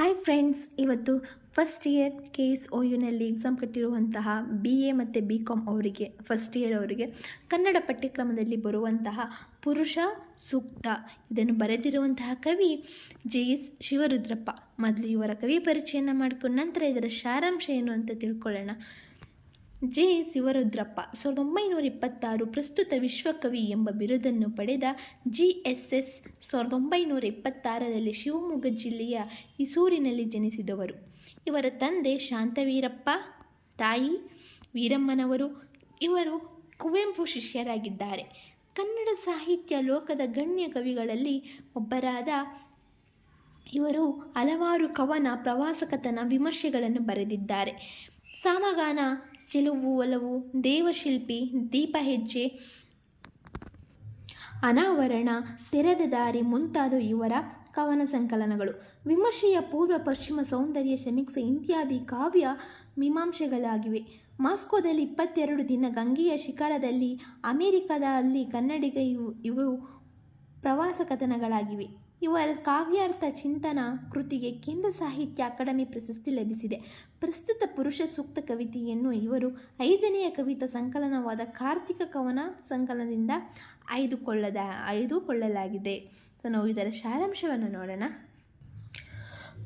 Hi friends ಇವತ್ತು first year K S O ಯುನಲ್ಲಿ exam ಕಟ್ಟಿರುವಂತಹ B A ಮತ್ತು B com ಅವರಿಗೆ ಫಸ್ಟ್ ಇಯರ್ ಅವರಿಗೆ ಕನ್ನಡ ಪಠ್ಯಕ್ರಮದಲ್ಲಿ ಬರುವಂತಹ ಪುರುಷ ಸೂಕ್ತ. ಇದನ್ನು ಬರೆದಿರುವಂತಹ ಕವಿ ಜೆ ಎಸ್ ಶಿವರುದ್ರಪ್ಪ. ಮೊದಲು ಇವರ ಕವಿ ಪರಿಚಯನ ಮಾಡಿಕೊಂಡು ನಂತರ ಇದರ ಸಾರಾಂಶ ಏನು ಅಂತ ತಿಳ್ಕೊಳ್ಳೋಣ. ಜೆ ಶಿವರುದ್ರಪ್ಪ. ಸಾವಿರದ ಒಂಬೈನೂರ ಇಪ್ಪತ್ತಾರು ಪ್ರಸ್ತುತ ವಿಶ್ವಕವಿ ಎಂಬ ಬಿರುದನ್ನು ಪಡೆದ ಜಿ ಎಸ್ ಎಸ್ ಸಾವಿರದ ಒಂಬೈನೂರ ಇಪ್ಪತ್ತಾರರಲ್ಲಿ ಶಿವಮೊಗ್ಗ ಜಿಲ್ಲೆಯ ಇಸೂರಿನಲ್ಲಿ ಜನಿಸಿದವರು. ಇವರ ತಂದೆ ಶಾಂತವೀರಪ್ಪ, ತಾಯಿ ವೀರಮ್ಮನವರು, ಇವರು ಕುವೆಂಪು ಶಿಷ್ಯರಾಗಿದ್ದಾರೆ. ಕನ್ನಡ ಸಾಹಿತ್ಯ ಲೋಕದ ಗಣ್ಯ ಕವಿಗಳಲ್ಲಿ ಒಬ್ಬರಾದ ಇವರು ಹಲವಾರು ಕವನ ಪ್ರವಾಸಕತನ ವಿಮರ್ಶೆಗಳನ್ನು ಬರೆದಿದ್ದಾರೆ. ಸಾಮಗಾನ, ಚೆಲುವು, ಒಲವು, ದೇವಶಿಲ್ಪಿ, ದೀಪ ಹೆಜ್ಜೆ, ಅನಾವರಣ, ತೆರೆದ ದಾರಿ ಮುಂತಾದ ಇವರ ಕವನ ಸಂಕಲನಗಳು. ವಿಮರ್ಶೆಯ ಪೂರ್ವ ಪಶ್ಚಿಮ ಸೌಂದರ್ಯ ಸಮೀಕ್ಷೆ ಇತ್ಯಾದಿ ಕಾವ್ಯ ಮೀಮಾಂಸೆಗಳಾಗಿವೆ. ಮಾಸ್ಕೋದಲ್ಲಿ ಇಪ್ಪತ್ತೆರಡು ದಿನ ಗಂಗೆಯ ಶಿಖರದಲ್ಲಿ ಅಮೆರಿಕದಲ್ಲಿ ಕನ್ನಡಿಗ ಇವು ಇವು ಪ್ರವಾಸ ಕಥನಗಳಾಗಿವೆ. ಇವರ ಕಾವ್ಯಾರ್ಥ ಚಿಂತನ ಕೃತಿಗೆ ಕೇಂದ್ರ ಸಾಹಿತ್ಯ ಅಕಾಡೆಮಿ ಪ್ರಶಸ್ತಿ ಲಭಿಸಿದೆ. ಪ್ರಸ್ತುತ ಪುರುಷ ಸೂಕ್ತ ಕವಿತೆಯನ್ನು ಇವರು ಐದನೆಯ ಕವಿತಾ ಸಂಕಲನವಾದ ಕಾರ್ತಿಕ ಕವನ ಸಂಕಲನದಿಂದ ಆಯ್ದುಕೊಳ್ಳದ, ಆಯ್ದುಕೊಳ್ಳಲಾಗಿದೆ. ಸೊ, ನಾವು ಇದರ ಸಾರಾಂಶವನ್ನು ನೋಡೋಣ.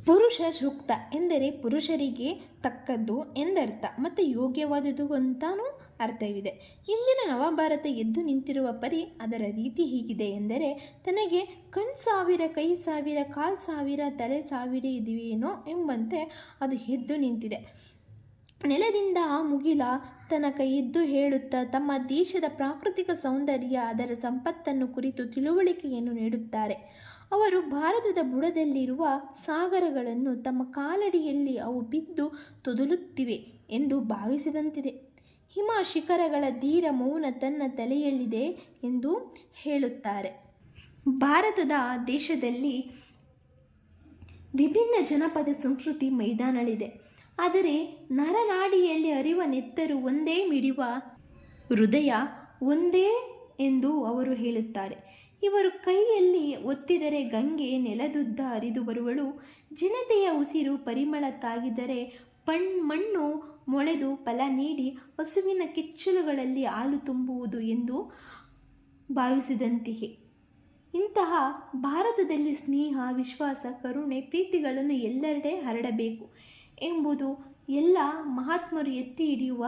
ಪುರುಷ ಸೂಕ್ತ ಎಂದರೆ ಪುರುಷರಿಗೆ ತಕ್ಕದ್ದು ಎಂದರ್ಥ. ಮತ್ತು ಯೋಗ್ಯವಾದುದು ಅಂತಾನೂ ಅರ್ಥವಿದೆ. ಇಂದಿನ ನವಭಾರತ ಎದ್ದು ನಿಂತಿರುವ ಪರಿ ಅದರ ರೀತಿ ಹೀಗಿದೆ ಎಂದರೆ, ತನಗೆ ಕಣ್ ಸಾವಿರ, ಕೈ ಸಾವಿರ, ಕಾಲ್ ಸಾವಿರ, ತಲೆ ಸಾವಿರ ಇದೆಯೇನೋ ಎಂಬಂತೆ ಅದು ಎದ್ದು ನಿಂತಿದೆ. ನೆಲದಿಂದ ಆ ಮುಗಿಲ ತನಕ ಎದ್ದು ಹೇಳುತ್ತಾ ತಮ್ಮ ದೇಶದ ಪ್ರಾಕೃತಿಕ ಸೌಂದರ್ಯ, ಅದರ ಸಂಪತ್ತನ್ನು ಕುರಿತು ತಿಳುವಳಿಕೆಯನ್ನು ನೀಡುತ್ತಾರೆ. ಅವರು ಭಾರತದ ಬುಡದಲ್ಲಿರುವ ಸಾಗರಗಳನ್ನು ತಮ್ಮ ಕಾಲಡಿಯಲ್ಲಿ ಅವು ಬಿದ್ದು ತೊದಲುತ್ತಿವೆ ಎಂದು ಭಾವಿಸಿದಂತಿದೆ. ಹಿಮ ಶಿಖರಗಳ ಧೀರ ಮೌನ ತನ್ನ ತಲೆಯಲ್ಲಿದೆ ಎಂದು ಹೇಳುತ್ತಾರೆ. ಭಾರತದ ದೇಶದಲ್ಲಿ ವಿಭಿನ್ನ ಜನಪದ ಸಂಸ್ಕೃತಿ ಮೈದಾನಗಳಿದೆ. ಆದರೆ ನರನಾಡಿಯಲ್ಲಿ ಅರಿವ ನೆತ್ತರು ಒಂದೇ ಮಿಡಿವ ಹೃದಯ ಒಂದೇ ಎಂದು ಅವರು ಹೇಳುತ್ತಾರೆ. ಇವರು ಕೈಯಲ್ಲಿ ಒತ್ತಿದರೆ ಗಂಗೆ, ನೆಲದುದ್ದ ಹರಿದು ಬರುವಳು ಜನತೆಯ ಉಸಿರು ಪರಿಮಳ ತಾಗಿದರೆ ಪಣ್ ಮಣ್ಣು ಮೊಳೆದು ಫಲ ನೀಡಿ ಹಸುವಿನ ಕೆಚ್ಚಲುಗಳಲ್ಲಿ ಹಾಲು ತುಂಬುವುದು ಎಂದು ಭಾವಿಸಿದಂತೆಯೇ. ಇಂತಹ ಭಾರತದಲ್ಲಿ ಸ್ನೇಹ, ವಿಶ್ವಾಸ, ಕರುಣೆ, ಪ್ರೀತಿಗಳನ್ನು ಎಲ್ಲೆಡೆ ಹರಡಬೇಕು ಎಂಬುದು ಎಲ್ಲ ಮಹಾತ್ಮರು ಎತ್ತಿ ಹಿಡಿಯುವ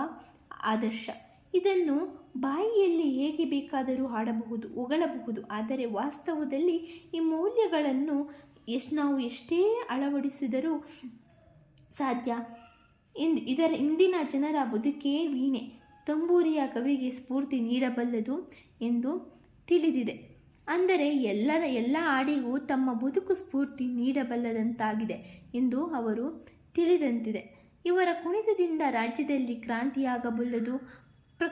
ಆದರ್ಶ. ಇದನ್ನು ಬಾಯಿಯಲ್ಲಿ ಹೇಗೆ ಬೇಕಾದರೂ ಹಾಡಬಹುದು, ಹೊಗಳಬಹುದು, ಆದರೆ ವಾಸ್ತವದಲ್ಲಿ ಈ ಮೌಲ್ಯಗಳನ್ನು ಎಷ್ಟು ನಾವು ಎಷ್ಟೇ ಅಳವಡಿಸಿದರೂ ಸಾಧ್ಯ. ಇಂದು, ಇದರ ಇಂದಿನ ಜನರ ಬದುಕೇ ವೀಣೆ. ತಂಬೂರಿಯ ಕವಿಗೆ ಸ್ಫೂರ್ತಿ ನೀಡಬಲ್ಲದು ಎಂದು ತಿಳಿದಿದೆ. ಅಂದರೆ ಎಲ್ಲರ, ಎಲ್ಲ ಹಾಡಿಗೂ ತಮ್ಮ ಬದುಕು ಸ್ಫೂರ್ತಿ ನೀಡಬಲ್ಲದಂತಾಗಿದೆ ಎಂದು ಅವರು ತಿಳಿದಂತಿದೆ. ಇವರ ಕುಣಿತದಿಂದ ರಾಜ್ಯದಲ್ಲಿ ಕ್ರಾಂತಿಯಾಗಬಲ್ಲದು ಪ್ರ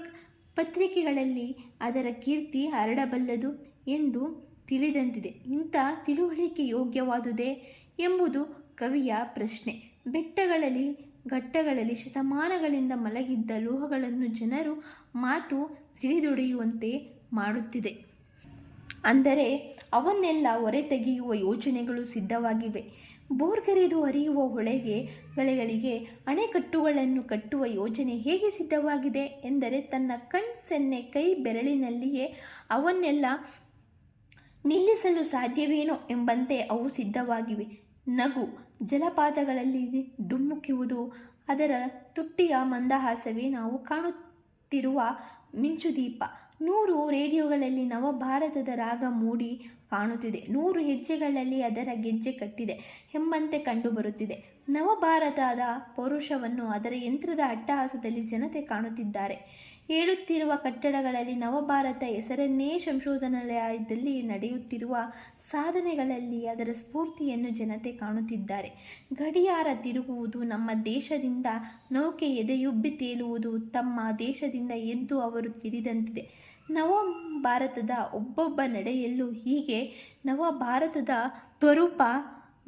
ಪತ್ರಿಕೆಗಳಲ್ಲಿ ಅದರ ಕೀರ್ತಿ ಹರಡಬಲ್ಲದು ಎಂದು ತಿಳಿದಂತಿದೆ. ಇಂಥ ತಿಳುವಳಿಕೆ ಯೋಗ್ಯವಾದುದೇ ಎಂಬುದು ಕವಿಯ ಪ್ರಶ್ನೆ. ಬೆಟ್ಟಗಳಲ್ಲಿ ಘಟ್ಟಗಳಲ್ಲಿ ಶತಮಾನಗಳಿಂದ ಮಲಗಿದ್ದ ಲೋಹಗಳನ್ನು ಜನರು ಮಾತು ಸಿಡಿದೊಡೆಯುವಂತೆ ಮಾಡುತ್ತಿದೆ. ಅಂದರೆ ಅವನ್ನೆಲ್ಲ ಹೊರತೆಗೆಯುವ ಯೋಜನೆಗಳು ಸಿದ್ಧವಾಗಿವೆ. ಬೋರ್ಗರೆದು ಹರಿಯುವ ಹೊಳೆಗೆ ಗಳಿಗೆ ಅಣೆಕಟ್ಟುಗಳನ್ನು ಕಟ್ಟುವ ಯೋಜನೆ ಹೇಗೆ ಸಿದ್ಧವಾಗಿದೆ ಎಂದರೆ ತನ್ನ ಕಣ್ ಸೆನ್ನೆ ಕೈ ಬೆರಳಿನಲ್ಲಿಯೇ ಅವನ್ನೆಲ್ಲ ನಿಲ್ಲಿಸಲು ಸಾಧ್ಯವೇನೋ ಎಂಬಂತೆ ಅವು ಸಿದ್ಧವಾಗಿವೆ. ನಗು ಜಲಪಾತಗಳಲ್ಲಿ ಧುಮ್ಮುಕುವುದು. ಅದರ ತುಟ್ಟಿಯ ಮಂದಹಾಸವೇ ನಾವು ಕಾಣುತ್ತಿರುವ ಮಿಂಚುದೀಪ. ನೂರು ರೇಡಿಯೋಗಳಲ್ಲಿ ನವಭಾರತದ ರಾಗ ಮೂಡಿ ಕಾಣುತ್ತಿದೆ. ನೂರು ಹೆಜ್ಜೆಗಳಲ್ಲಿ ಅದರ ಗೆಜ್ಜೆ ಕಟ್ಟಿದೆ ಎಂಬಂತೆ ಕಂಡುಬರುತ್ತಿದೆ. ನವಭಾರತದ ಪೌರುಷವನ್ನು ಅದರ ಯಂತ್ರದ ಅಟ್ಟಹಾಸದಲ್ಲಿ ಜನತೆ ಕಾಣುತ್ತಿದ್ದಾರೆ. ಹೇಳುತ್ತಿರುವ ಕಟ್ಟಡಗಳಲ್ಲಿ ನವಭಾರತ ಹೆಸರನ್ನೇ ಸಂಶೋಧನಾಲಯದಲ್ಲಿ ನಡೆಯುತ್ತಿರುವ ಸಾಧನೆಗಳಲ್ಲಿ ಅದರ ಸ್ಫೂರ್ತಿಯನ್ನು ಜನತೆ ಕಾಣುತ್ತಿದ್ದಾರೆ. ಗಡಿಯಾರ ತಿರುಗುವುದು ನಮ್ಮ ದೇಶದಿಂದ, ನೌಕೆ ಎದೆಯುಬ್ಬಿ ತೇಲುವುದು ತಮ್ಮ ದೇಶದಿಂದ ಎದ್ದು ಅವರು ತಿಳಿದಂತಿದೆ. ನವ ಭಾರತದ ಒಬ್ಬೊಬ್ಬ ನಡೆಯಲ್ಲೂ ಹೀಗೆ ನವ ಭಾರತದ ಸ್ವರೂಪ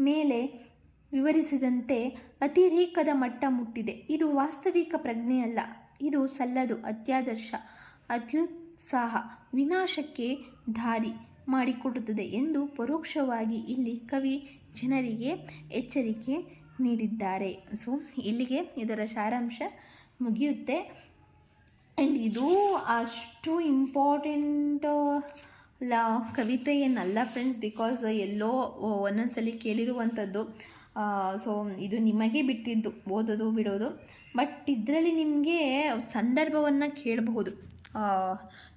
ಮೇಲೆ ವಿವರಿಸಿದಂತೆ ಅತಿರೇಕದ ಮಟ್ಟ ಮುಟ್ಟಿದೆ. ಇದು ವಾಸ್ತವಿಕ ಪ್ರಜ್ಞೆಯಲ್ಲ. ಇದು ಸಲ್ಲದು, ಅತ್ಯಾದರ್ಶ, ಅತ್ಯುತ್ಸಾಹ, ವಿನಾಶಕ್ಕೆ ದಾರಿ ಮಾಡಿಕೊಡುತ್ತದೆ ಎಂದು ಪರೋಕ್ಷವಾಗಿ ಇಲ್ಲಿ ಕವಿ ಜನರಿಗೆ ಎಚ್ಚರಿಕೆ ನೀಡಿದ್ದಾರೆ. ಸೊ, ಇಲ್ಲಿಗೆ ಇದರ ಸಾರಾಂಶ ಮುಗಿಯುತ್ತೆ. ಆ್ಯಂಡ್ ಇದು ಅಷ್ಟು ಇಂಪಾರ್ಟೆಂಟ್ ಲ ಕವಿತೆ ಏನಲ್ಲ ಫ್ರೆಂಡ್ಸ್ ಬಿಕಾಸ್ ಎಲ್ಲೋ ಒಂದೊಂದ್ಸಲಿ ಕೇಳಿರುವಂಥದ್ದು. ಸೊ ಇದು ನಿಮಗೆ ಬಿಟ್ಟಿದ್ದು ಓದೋದು ಬಿಡೋದು. ಬಟ್ ಇದರಲ್ಲಿ ನಿಮಗೆ ಸಂದರ್ಭವನ್ನು ಕೇಳಬಹುದು.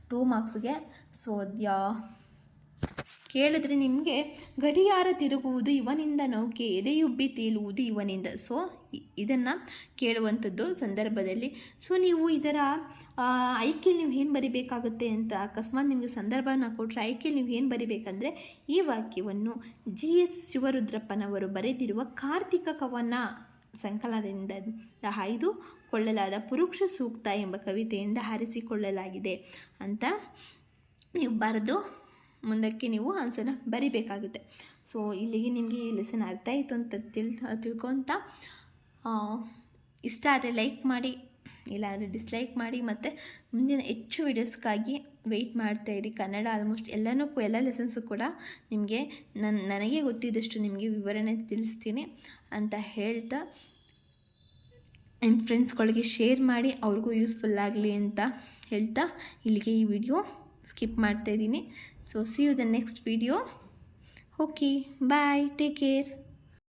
ಟೂ ಮಾರ್ಕ್ಸ್ಗೆ ಸೊ ಕೇಳಿದ್ರೆ ನಿಮಗೆ ಗಡಿಯಾರ ತಿರುಗುವುದು ಇವನಿಂದ ನೌಕೆ ಎದೆಯುಬ್ಬಿ ತೇಲುವುದು ಇವನಿಂದ. ಸೊ ಇದನ್ನು ಕೇಳುವಂಥದ್ದು ಸಂದರ್ಭದಲ್ಲಿ. ಸೊ ನೀವು ಇದರ ಆ, ಆಯ್ಕೆಯಲ್ಲಿ ನೀವು ಏನು ಬರಿಬೇಕಾಗುತ್ತೆ ಅಂತ ಅಕಸ್ಮಾತ್ ನಿಮಗೆ ಸಂದರ್ಭನ ಕೊಟ್ಟರೆ ಆಯ್ಕೆಯಲ್ಲಿ ನೀವು ಏನು ಬರಿಬೇಕಂದ್ರೆ ಈ ವಾಕ್ಯವನ್ನು ಜಿ. ಎಸ್. ಶಿವರುದ್ರಪ್ಪನವರು ಬರೆದಿರುವ ಕಾರ್ತಿಕ ಕವನ ಸಂಕಲನದಿಂದ ಆಯ್ದುಕೊಳ್ಳಲಾದ ಪುರುಷ ಸೂಕ್ತ ಎಂಬ ಕವಿತೆಯಿಂದ ಹಾರಿಸಿಕೊಳ್ಳಲಾಗಿದೆ. ಅಂತ ನೀವು ಬರೆದು ಮುಂದಕ್ಕೆ ನೀವು ಆನ್ಸರ್ನ ಬರಿಬೇಕಾಗುತ್ತೆ. ಸೊ ಇಲ್ಲಿಗೆ ನಿಮಗೆ ಈ ಲೆಸನ್ ಅರ್ಥ ಆಯಿತು ಅಂತ ತಿಳ್, ತಿಳ್ಕೊತ ಇಷ್ಟ ಆದರೆ ಲೈಕ್ ಮಾಡಿ ಇಲ್ಲಾಂದರೆ ಡಿಸ್ಲೈಕ್ ಮಾಡಿ ಮತ್ತು ಮುಂದಿನ ಹೆಚ್ಚು ವೀಡಿಯೋಸ್ಗಾಗಿ ವೆಯ್ಟ್ ಮಾಡ್ತಾ ಇರಿ. ಕನ್ನಡ ಆಲ್ಮೋಸ್ಟ್ ಎಲ್ಲನೂ ಎಲ್ಲ ಲೆಸನ್ಸು ಕೂಡ ನಿಮಗೆ ನನ್ನ ನನಗೆ ಗೊತ್ತಿದ್ದಷ್ಟು ನಿಮಗೆ ವಿವರಣೆ ತಿಳಿಸ್ತೀನಿ ಅಂತ ಹೇಳ್ತಾ ನಿಮ್ಮ ಫ್ರೆಂಡ್ಸ್ಗಳಿಗೆ ಶೇರ್ ಮಾಡಿ, ಅವ್ರಿಗೂ ಯೂಸ್ಫುಲ್ ಆಗಲಿ ಅಂತ ಹೇಳ್ತಾ, ಇಲ್ಲಿಗೆ ಈ ವಿಡಿಯೋ ಸ್ಕಿಪ್ ಮಾಡ್ತಾ ಇದ್ದೀನಿ. So see you the next video okay bye take care